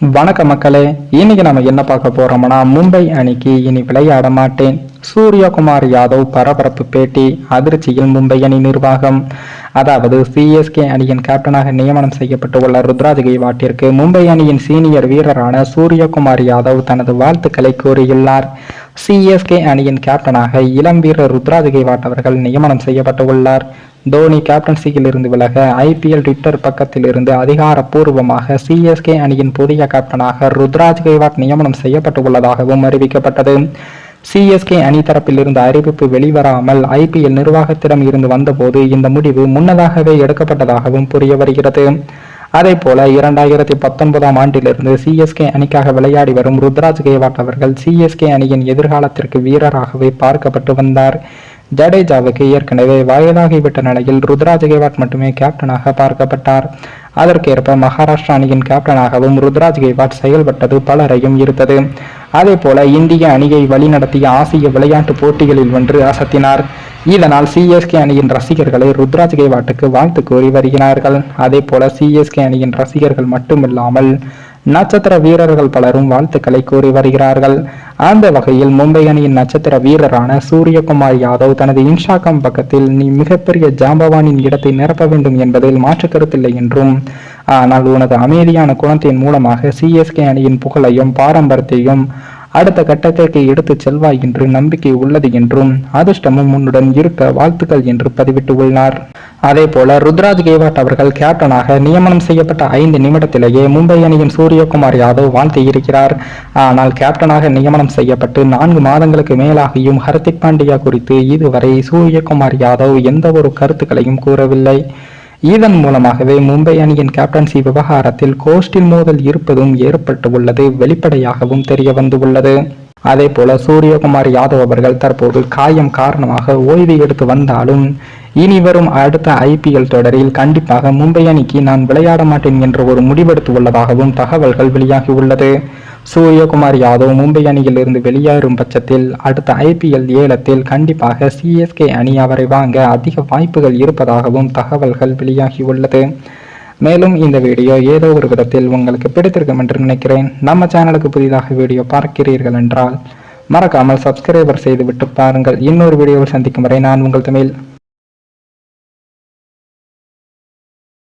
வணக்க மக்களே இன்னைக்கு நம்ம என்ன பார்க்க போறோம்னா மும்பை அணிக்கு இனி விளையாட மாட்டேன். சூரியகுமார் யாதவ் பரபரப்பு பேட்டி அதிர்ச்சியில் மும்பை அணி நிர்வாகம். அதாவது சிஎஸ்கே அணியின் கேப்டனாக நியமனம் செய்யப்பட்டுள்ள ருத்ராஜ் கெய்வாட்டிற்கு மும்பை அணியின் சீனியர் வீரரான சூரியகுமார் யாதவ் தனது வாழ்த்துக்களை கூறியுள்ளார். சிஎஸ்கே அணியின் கேப்டனாக இளம் வீரர் ருத்ராஜ் கெய்வாட் அவர்கள் நியமனம் செய்யப்பட்டுள்ளார். தோனி கேப்டன்சியில் இருந்து விலக ஐபிஎல் ட்விட்டர் பக்கத்தில் இருந்து அதிகாரப்பூர்வமாக சிஎஸ்கே அணியின் புதிய கேப்டனாக ருத்ராஜ் கெய்வாட் நியமனம் செய்யப்பட்டுள்ளதாகவும் அறிவிக்கப்பட்டது. சிஎஸ்கே அணி தரப்பிலிருந்து அறிவிப்பு வெளிவராமல் ஐபிஎல் நிர்வாகத்திடம் இருந்து வந்தபோது இந்த முடிவு முன்னதாகவே எடுக்கப்பட்டதாகவும் புரிய வருகிறது. அதே போல இரண்டாயிரத்தி பத்தொன்பதாம் ஆண்டிலிருந்து சிஎஸ்கே அணிக்காக விளையாடி வரும் ருத்ராஜ் கேவாட் அவர்கள் சிஎஸ்கே அணியின் எதிர்காலத்திற்கு வீரராகவே பார்க்கப்பட்டு வந்தார். ஜடேஜாவுக்கு ஏற்கனவே வயதாகிவிட்ட நிலையில் ருத்ராஜ் கெய்வாட் மட்டுமே கேப்டனாக பார்க்கப்பட்டார். அதற்கேற்ப மகாராஷ்டிரா அணியின் கேப்டனாகவும் ருத்ராஜ் கெய்வாட் செயல்பட்டது பலரையும் ஈர்த்தது. அதே போல இந்திய அணியை வழிநடத்திய ஆசிய விளையாட்டு போட்டிகளில் வென்று அசத்தினார். இதனால் சிஎஸ்கே அணியின் ரசிகர்களை ருத்ராஜ் கெய்வாட்டுக்கு வாழ்த்து கூறி வருகிறார்கள். அதே போல சிஎஸ்கே அணியின் ரசிகர்கள் மட்டுமில்லாமல் நட்சத்திர வீரர்கள் பலரும் வாழ்த்துக்களை கூறி வருகிறார்கள். அந்த வகையில் மும்பை அணியின் நட்சத்திர வீரரான சூரியகுமார் யாதவ் தனது இன்ஸ்டாகிராம் பக்கத்தில் நீ மிகப்பெரிய ஜாம்பவானின் இடத்தை நிரப்ப வேண்டும் என்பதில் மாற்று கருத்தில்லை என்றும் ஆனால் உனது அமைதியான குணத்தின் மூலமாக சிஎஸ்கே அணியின் புகழையும் பாரம்பரியத்தையும் அடுத்த கட்டத்திற்கு எடுத்து செல்வாய் என்று நம்பிக்கை உள்ளது என்றும் அதிர்ஷ்டமும் உன்னுடன் இருக்க வாழ்த்துக்கள் என்று பதிவிட்டு உள்ளார். அதே போல ருத்ராஜ் கேவாட் அவர்கள் கேப்டனாக நியமனம் செய்யப்பட்ட ஐந்து நிமிடத்திலேயே மும்பை அணியின் சூரியகுமார் யாதவ் வாழ்த்து இருக்கிறார் ஆனால் கேப்டனாக நியமனம் செய்யப்பட்டு நான்கு மாதங்களுக்கு மேலாகியும் ஹர்திக் பாண்டியா குறித்து இதுவரை சூரியகுமார் யாதவ் எந்த ஒரு கருத்துக்களையும் கூறவில்லை. இதன் மூலமாகவே மும்பை அணியின் கேப்டன்சி விவகாரத்தில் கோஸ்டில் மோதல் இருப்பதும் ஏற்பட்டு உள்ளது வெளிப்படையாகவும் தெரிய வந்துள்ளது அதே போல சூரியகுமார் யாதவ் அவர்கள் தற்போது காயம் காரணமாக ஓய்வு எடுத்து வந்தாலும் இனி வரும் அடுத்த ஐபிஎல் தொடரில் கண்டிப்பாக மும்பை அணிக்கு நான் விளையாட மாட்டேன் என்று ஒரு முடிவெடுத்து உள்ளதாகவும் தகவல்கள் வெளியாகி உள்ளது. சூரியகுமார் யாதவ் மும்பை அணியில் இருந்து வெளியேறும் பட்சத்தில் அடுத்த ஐபிஎல் ஏலத்தில் கண்டிப்பாக சிஎஸ்கே அணி அவரை வாங்க அதிக வாய்ப்புகள் இருப்பதாகவும் தகவல்கள் வெளியாகி உள்ளது மேலும் இந்த வீடியோ ஏதோ ஒரு விதத்தில் உங்களுக்கு பிடித்திருக்கும் என்று நினைக்கிறேன். நம்ம சேனலுக்கு புதிதாக வீடியோ பார்க்கிறீர்கள் என்றால் மறக்காமல் சப்ஸ்கிரைபர் செய்துவிட்டு பாருங்கள். இன்னொரு வீடியோவில் சந்திக்கும் வரை நான் உங்கள் தமிழ்.